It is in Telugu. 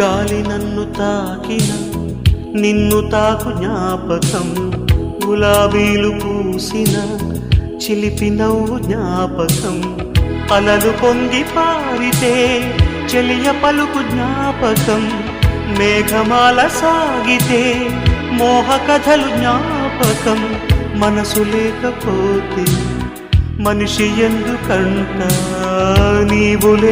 గాలి నన్ను తాకిన నిన్ను తాకు జ్ఞాపకం. గులాబీలు పూసిన చిలిపి నవ్వు జ్ఞాపకం. అలలు పొంగి పారితే చెలియ పలుకు జ్ఞాపకం. మేఘమాల సాగితే మోహ కథలు జ్ఞాపకం. మనసు లేకపోతే మనిషి ఎందుకంట నీవులే